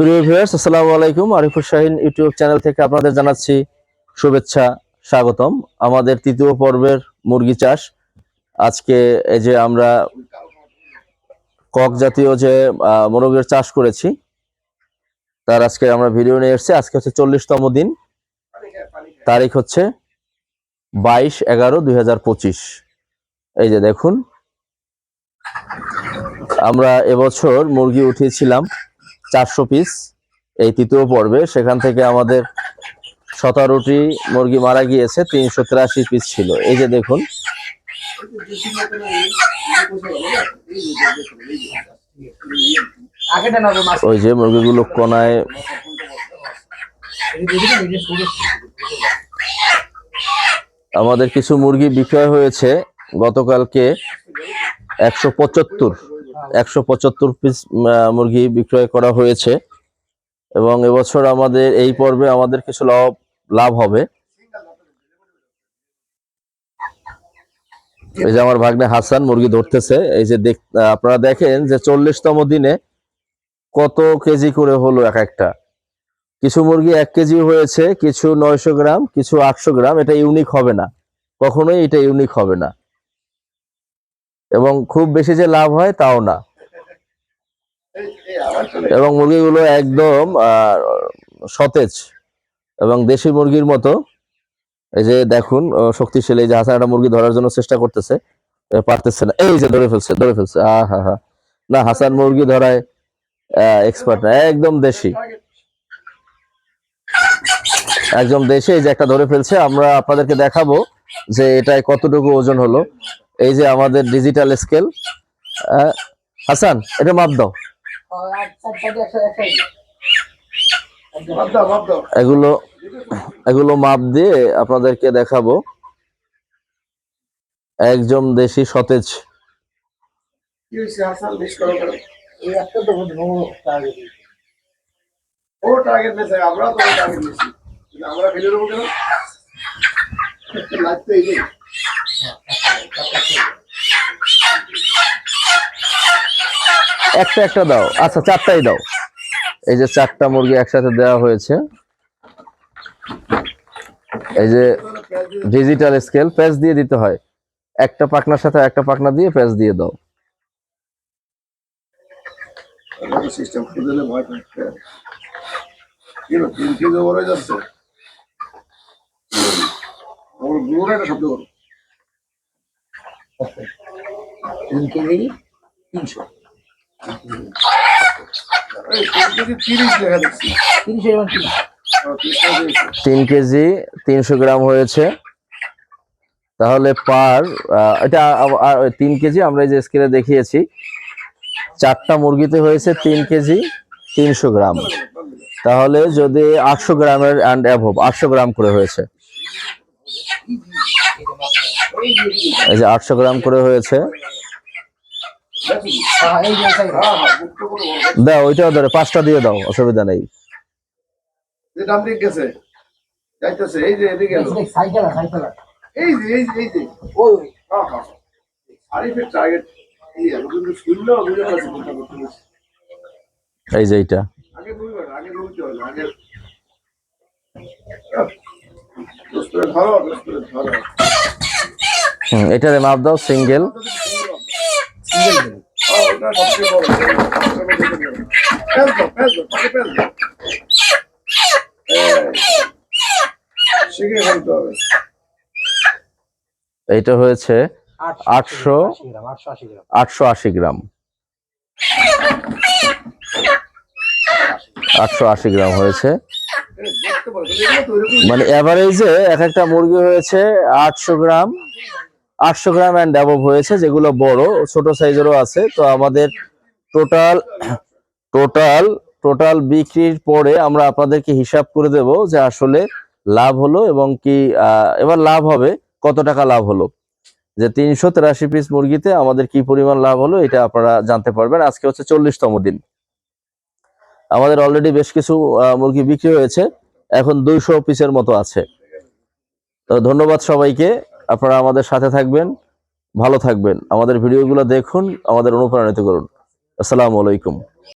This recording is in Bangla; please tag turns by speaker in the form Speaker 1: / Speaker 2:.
Speaker 1: প্রিয় ভিউয়ার্স, আসসালামু আলাইকুম। আরিফুর শাহিন ইউটিউব চ্যানেল থেকে আপনাদের জানাচ্ছি শুভেচ্ছা, স্বাগতম। আমাদের তৃতীয় পর্বের মুরগি চাষ। আজকে এই যে আমরা কক জাতীয় যে মোরগের চাষ করেছি, তার আজকে আমরা ভিডিও নিয়ে এসেছি। আজকে হচ্ছে চল্লিশতম দিন। তারিখ হচ্ছে বাইশ এগারো দুই এই যে দেখুন, আমরা এবছর মুরগি উঠিয়েছিলাম চারশো পিস এই তৃতীয় পর্বে। সেখান থেকে আমাদের সতেরোটি মুরগি মারা গিয়েছে, তিনশো তিরাশি পিস ছিল। এই যে দেখুন। ওই যে মুরগিগুলো কোনায় আমাদের কিছু মুরগি বিক্রয় হয়েছে। গতকালকে একশো পঁচাত্তর একশো পঁচাত্তর পিস মুরগি বিক্রয় করা হয়েছে। এবং এবছর আমাদের এই পর্বে আমাদের কিছু লাভ লাভ হবে। এই যে আমার ভাগ্নে হাসান মুরগি ধরতেছে। এই যে দেখ আপনারা দেখেন যে চল্লিশতম দিনে কত কেজি করে হলো এক একটা। কিছু মুরগি এক কেজি হয়েছে, কিছু নয়শো গ্রাম, কিছু আটশো গ্রাম, এটা ইউনিক হবে না। কখনোই এটা ইউনিক হবে না। এবং খুব বেশি যে লাভ হয় তাও না। এবং মুরগিগুলো একদম সতেজ এবং দেশি মুরগির মতো। এই যে দেখুন শক্তিশালী যে হাসান একটা মুরগি ধরার জন্য চেষ্টা করতেছে পারতেছে না। এই যে ধরে ফেলছে ধরে ফেলছে। আহ হা হা। না, হাসান মুরগি ধরায় এক্সপার্ট না, একদম দেশি। একদম দেশে যে একটা ধরে ফেলছে। আমরা আপনাদেরকে দেখাবো যে এটায় কতটুকু ওজন হলো। এই যে আমাদের ডিজিটাল স্কেল হাসান, এটা মাপ দাও। এগুলো এগুলো মাপ দিয়ে আপনাদেরকে দেখাবো। একজন দেশি সতেজ।
Speaker 2: আমরা
Speaker 1: একটা একটা দাও। আচ্ছা চারটাই দাও। এই যে চারটা মুরগি একসাথে দেওয়া হয়েছে। এই যে ডিজিটাল স্কেল প্যাচ দিয়ে দিতে হয়। একটা পাকনার সাথে একটা পাকনা দিয়ে প্যাচ দিয়ে দাও।
Speaker 2: সিস্টেম তিন কেজি,
Speaker 3: তিনশো
Speaker 1: গ্রাম হয়েছে। তাহলে পার এটা তিন কেজি আমরা এই যে স্কেলে দেখিয়েছি। চারটা মুরগিতে হয়েছে তিন কেজি, তিনশো গ্রাম। তাহলে যদি আটশো গ্রামের অ্যান্ড অ্যাভব আটশো গ্রাম করে হয়েছে। এই যে আটশো গ্রাম করে হয়েছে।
Speaker 3: হ্যাঁ
Speaker 2: হ্যাঁ হ্যাঁ।
Speaker 1: দাও ওইটাও ধরে পাঁচটা দিয়ে দাও অসুবিধা নেই।
Speaker 2: এই যে এদিকে এলো।
Speaker 3: সাইকেল সাইকেল
Speaker 2: এই যে এই যে এই যে।
Speaker 3: ওই
Speaker 2: হ্যাঁ হ্যাঁ। আরিফের টার্গেট এই আমি কিন্তু শুনলেও বুঝে পারছি কোনটা করতে বলছি।
Speaker 1: এই যে এইটা।
Speaker 2: আগে দোস্তরে ধরো ধরো।
Speaker 1: এটারে মাপ দাও সিঙ্গেল এইটা হয়েছে আটশো
Speaker 3: আটশো আশি গ্রাম।
Speaker 1: আটশো আশি গ্রাম হয়েছে। মানে এভারেজে এক একটা মুরগি হয়েছে আটশো গ্রাম। আটশো গ্রাম অ্যান্ড অ্যাবভ হয়েছে, যেগুলো বড়, ছোট সাইজেরও আছে। তো আমাদের টোটাল টোটাল টোটাল বিক্রির পরে আমরা আপনাদেরকে হিসাব করে দেব যে আসলে লাভ হলো এবং কি এবার লাভ হবে, কত টাকা লাভ হলো। যে তিনশো তেরাশি পিস মুরগিতে আমাদের কি পরিমাণ লাভ হলো, এটা আপনারা জানতে পারবেন। আজকে হচ্ছে চল্লিশতম দিন। আমাদের অলরেডি বেশ কিছু মুরগি বিক্রি হয়েছে। এখন দুইশো পিসের মতো আছে। তো ধন্যবাদ সবাইকে। আপনারা আমাদের সাথে থাকবেন ভালো থাকবেন। আমাদের ভিডিওগুলো দেখুন আমাদের অনুপ্রাণিত করুন। আসসালামু আলাইকুম।